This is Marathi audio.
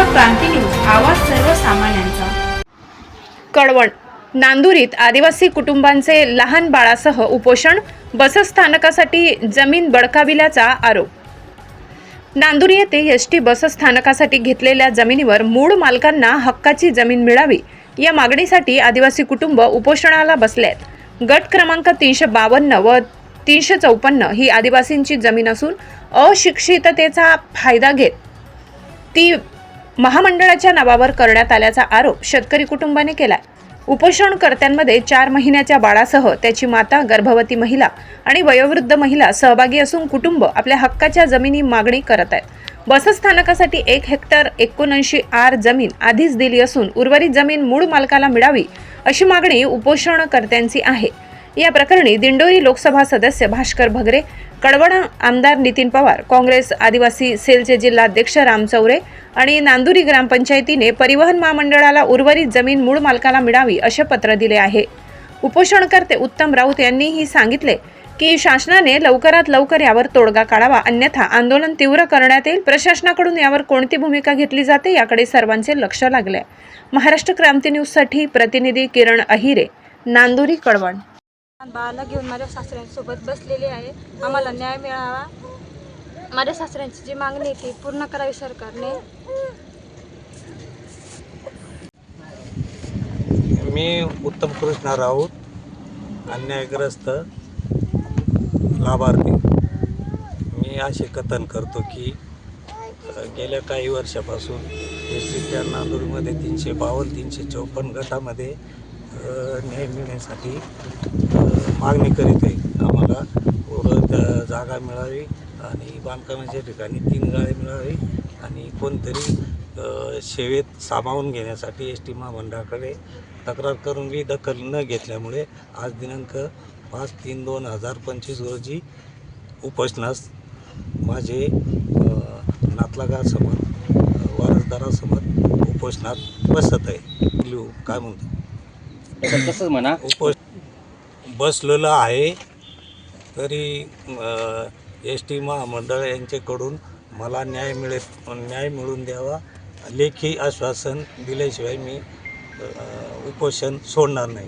महाराष्ट्र क्रांती न्यूज आवाज सर्वसामान्यांचा. कळवण. नांदुरीत आदिवासी कुटुंबांचे लहान बाळासह उपोषण बसस्थानकासाठी जमीन बडकाविल्याचा आरोप. नांदुरी येथे एस टी बसस्थानकासाठी घेतलेल्या जमिनीवर मूळ मालकांना हक्काची जमीन मिळावी या मागणीसाठी आदिवासी कुटुंब उपोषणाला बसले आहेत. गट क्रमांक तीनशे बावन्न व तीनशे चौपन्न ही आदिवासींची जमीन असून अशिक्षिततेचा फायदा घेत ती महामंडळाच्या नावावर करण्यात आल्याचा आरोप शेतकरी कुटुंबाने केलाय. उपोषणकर्त्यांमध्ये चार महिन्याच्या बाळासह त्याची माता गर्भवती महिला आणि वयोवृद्ध महिला सहभागी असून कुटुंब आपल्या हक्काच्या जमिनी मागणी करत आहेत. बसस्थानकासाठी एक हेक्टर एकोणऐंशी आर जमीन आधीच दिली असून उर्वरित जमीन मूळ मालकाला मिळावी अशी मागणी उपोषणकर्त्यांची आहे. या प्रकरणी दिंडोरी लोकसभा सदस्य भास्कर भगरे कळवण आमदार नितीन पवार काँग्रेस आदिवासी सेलचे जिल्हाध्यक्ष राम चौरे आणि नांदुरी ग्रामपंचायतीने परिवहन महामंडळाला उर्वरित जमीन मूळ मालकाला मिळावी असे पत्र दिले आहे. उपोषणकर्ते उत्तम राऊत यांनीही सांगितले की शासनाने लवकरात लवकर यावर तोडगा काढावा अन्यथा आंदोलन तीव्र करण्यात येईल. प्रशासनाकडून यावर कोणती भूमिका घेतली जाते याकडे सर्वांचे लक्ष लागले आहे. महाराष्ट्र क्रांती न्यूजसाठी प्रतिनिधी किरण अहिरे नांदुरी कळवण बाळाला घेऊन माझ्या सासऱ्यांसोबत बसलेली आहे. आम्हाला न्याय मिळावा. माझ्या सासऱ्यांची जी मागणी आहे ती पूर्ण करावी सरकारने. मी उत्तम कृष्ण राऊत अन्यायग्रस्त लाभार्थी. मी असे कथन करतो की गेल्या काही वर्षापासून एस नांदूरमध्ये तीनशे बावन्न तीनशे चौपन्न गटामध्ये अ, न्याय मिळण्यासाठी मागणी करीत आहे. आम्हाला परत जागा मिळावी आणि बांधकामाच्या ठिकाणी तीन गाळे मिळावी आणि कोणतरी सेवेत सामावून घेण्यासाठी एस टी महामंडळाकडे तक्रार करून मी दखल न घेतल्यामुळे आज दिनांक पाच तीन दोन हजार पंचवीस रोजी उपोषणास माझे नातलागासमोर वारसदारासमोर उपोषणात बसत आहे. लिहू काय म्हणतो? तर तसंच म्हणा. उपोष बसलेलं आहे. तरी एस टी महामंडळ यांच्याकडून मला न्याय मिळेल न्याय मिळून द्यावा. लेखी आश्वासन दिल्याशिवाय मी उपोषण सोडणार नाही.